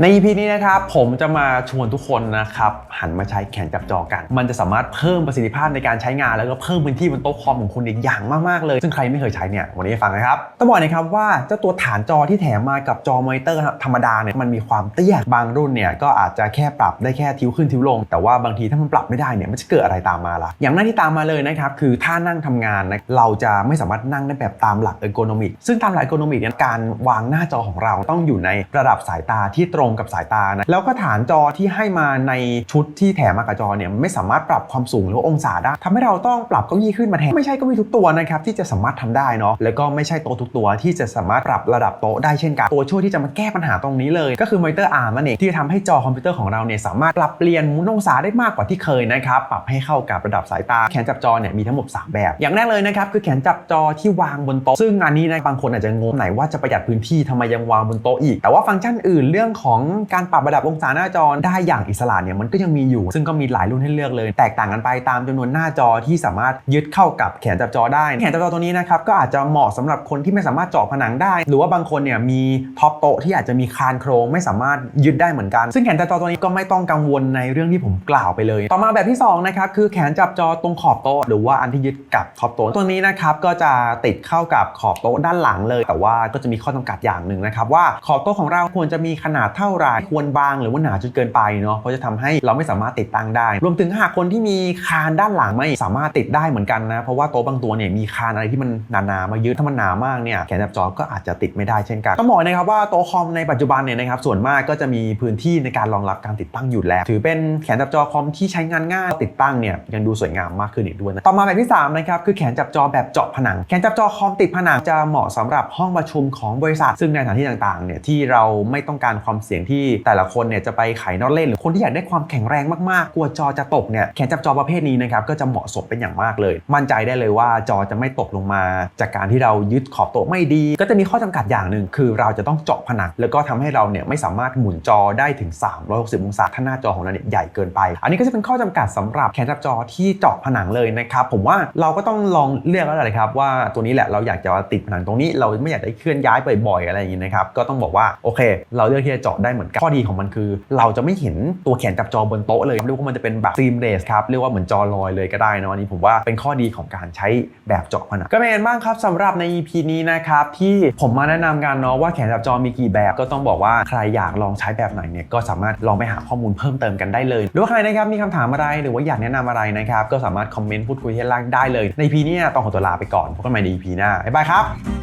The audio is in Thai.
ใน EP นี้นะครับผมจะมาชวนทุกคนนะครับหันมาใช้แขนจับจอกัน มันจะสามารถเพิ่มประสิทธิภาพในการใช้งาน แล้วก็เพิ่มพื้นที่บนโต๊ะคอมของคุณอีกอย่างมาก ๆ เลย ซึ่งใครไม่เคยใช้เนี่ยวันนี้ฟังนะครับต้องบอกนะครับว่าเจ้าตัวฐานจอที่แถมมากับจอมอนิเตอร์ธรรมดาเนี่ยมันมีความเตี้ยบางรุ่นเนี่ยก็อาจจะแค่ปรับได้แค่ทิ้วขึ้นทิ้วลง แต่ว่าบางทีถ้ามันปรับไม่ได้เนี่ยมันจะเกิดอะไรตามมาล่ะอย่างแรกที่ตามมาเลยนะครับคือถ้านั่งทำงานนะเราจะไม่สามารถนั่งได้แบบตามหลักเอโกนมิกซึ่งตามหลักเอโกนมิกเนี่ยการวางหน้าจอของเราต้องอยู่ในระดับสายตาที่ตรงกับสายตานะแล้วก็ฐานจอที่ให้มาในชุดที่แถมมากับจอเนี่ยไม่สามารถปรับความสูงหรือองศาได้ทำให้เราต้องปรับเก้าอี้ขึ้นมาแทนไม่ใช่เก้าอี้ทุกตัวนะครับที่จะสามารถทำได้เนาะแล้วก็ไม่ใช่โต๊ะทุกตัวที่จะสามารถปรับระดับโต๊ะได้เช่นกันตัวช่วยที่จะมาแก้ปัญหาตรงนี้เลย ก็คือมอนิเตอร์อาร์มนั่นเองที่จะทำให้จอคอมพิวเตอร์ของเราเนี่ยสามารถปรับเปลี่ยนมุนองศาได้มากกว่าที่เคยนะครับปรับให้เข้ากับระดับสายตาแขนจับจอเนี่ยมีทั้งหมด 3 แบบ อย่างแรกเลยนะครับคือแขนจับจอที่วางบนโต๊ะซึ่งอันนี้นะบางคนอาจจะงงไหนว่าจะประหยัดพื้นที่ทำไมยังวางบนโต๊ะอีก แต่ว่าฟังก์ชันอื่นเรื่องของการปรับระดับองศาหน้าจอได้อย่างอิสระเนี่ยมันก็ยังมีอยู่ ซึ่งก็มีหลายรุ่นให้เลือกเลย แตกต่างกันไปตามจำนวนหน้าจอที่สามารถยึดเข้ากับแขนจับจอได้ แขนจับจอตัวนี้นะครับก็อาจจะเหมาะสำหรับคนที่ไม่สามารถเจาะผนังได้ หรือว่าบางคนเนี่ยมีท็อปโต๊ะที่อาจจะมีคานโครงไม่สามารถยึดได้เหมือนกัน ซึ่งแขนจับจอตัวนี้ก็ไม่ต้องกังวลในเรื่องที่ผมกล่าวไปเลย ต่อมาแบบที่สองนะครับคือแขนจับจอตรงขอบโต๊ะหรือว่าอันที่ยึดกับขอบโต๊ะตัวนี้นะครับก็จะติดเข้ากับขอบโต๊ะด้านหลังเลย แต่ว่าก็จะมีข้อจำกัดอย่างหนึ่งนะครับว่าขอบโต๊ะของเราควรจะมีขนาดเท่าไหร่ควรบางหรือว่าหนาจนเกินไปเนาะเพราะจะทำให้เราไม่สามารถติดตั้งได้ รวมถึงหากคนที่มีคานด้านหลังไม่สามารถติดได้เหมือนกันนะเพราะว่าโต๊ะบางตัวเนี่ยมีคานอะไรที่มันหนาๆมายึดถ้ามันหนามากเนี่ยแขนจับจอก็อาจจะติดไม่ได้เช่นกันต้องบอกนะครับว่าโต๊ะคอมในปัจจุบันเนี่ยนะครับส่วนมากก็จะมีพื้นที่ในการรองรับการติดตั้งอยู่แล้ว ถือเป็นแขนจับจอคอมที่ใช้งานง่ายติดตั้งเนี่ยยังดูสวยงามมากขึ้นอีกด้วยนะต่อมาแบบที่3นะครับคือแขนจับจอแบบเจาะผนัง แขนจับจอคอมติดผนังจะเหมาะสำหรับห้องประชุมของบริษัท ซึ่งในสถานที่ต่างๆเนี่ยที่เราไม่ต้องการความเสียงที่แต่ละคนเนี่ยจะไปไขน็อตเล่น หรือคนที่อยากได้ความแข็งแรงมากๆ กลัวจอจะตกเนี่ยแขนจับจอประเภทนี้นะครับก็จะเหมาะสมเป็นอย่างมากเลย มั่นใจได้เลยว่าจอจะไม่ตกลงมา จากการที่เรายึดขอบโต๊ะไม่ดี ก็จะมีข้อจำกัดอย่างหนึ่งคือเราจะต้องเจาะผนังแล้วก็ทำให้เราเนี่ยไม่สามารถหมุนจอได้ถึง 360 องศาถ้าหน้าจอของเราเนี่ยใหญ่เกินไป อันนี้ก็จะเป็นข้อจำกัดสำหรับแขนจับจอที่เจาะผนังเลยนะครับผมว่าเราก็ต้องลองเลือกแล้วแหละครับว่าตัวนี้แหละเราอยากจะติดผนังตรงนี้ เราไม่อยากได้เคลื่อนย้ายบ่อยๆอะไรอย่างนี้นะครับก็ต้องบอกว่าโอเค เราเลือกที่จะเจาะได้เหมือนกันข้อดีของมันคือ เราจะไม่เห็นตัวแขนจับจอบนโต๊ะเลยเรียกว่ามันจะเป็นแบบซีมเลสครับเรียกว่าเหมือนจอลอยเลยก็ได้นะอันนี้ผมว่าเป็นข้อดีของการใช้แบบเจาะผนังก็เป็นบ้างครับสำหรับใน EP นี้นะครับที่ผมมาแนะนำกันเนาะว่าแขนจับจอมีกี่แบบก็ต้องบอกว่าใครอยากลองใช้แบบไหนเนี่ยก็สามารถลองไปหาข้อมูลเพิ่มเติมกันได้เลย หรือว่าใครนะครับมีคำถามอะไรหรือว่าอยากแนะนำอะไรนะครับก็สามารถคอมเมนต์พูดคุยที่ล่างได้เลย ใน EP นี้ต้องขอตัวลาไปก่อนพบกันใหม่ใน EP หน้าบ๊ายบายครับ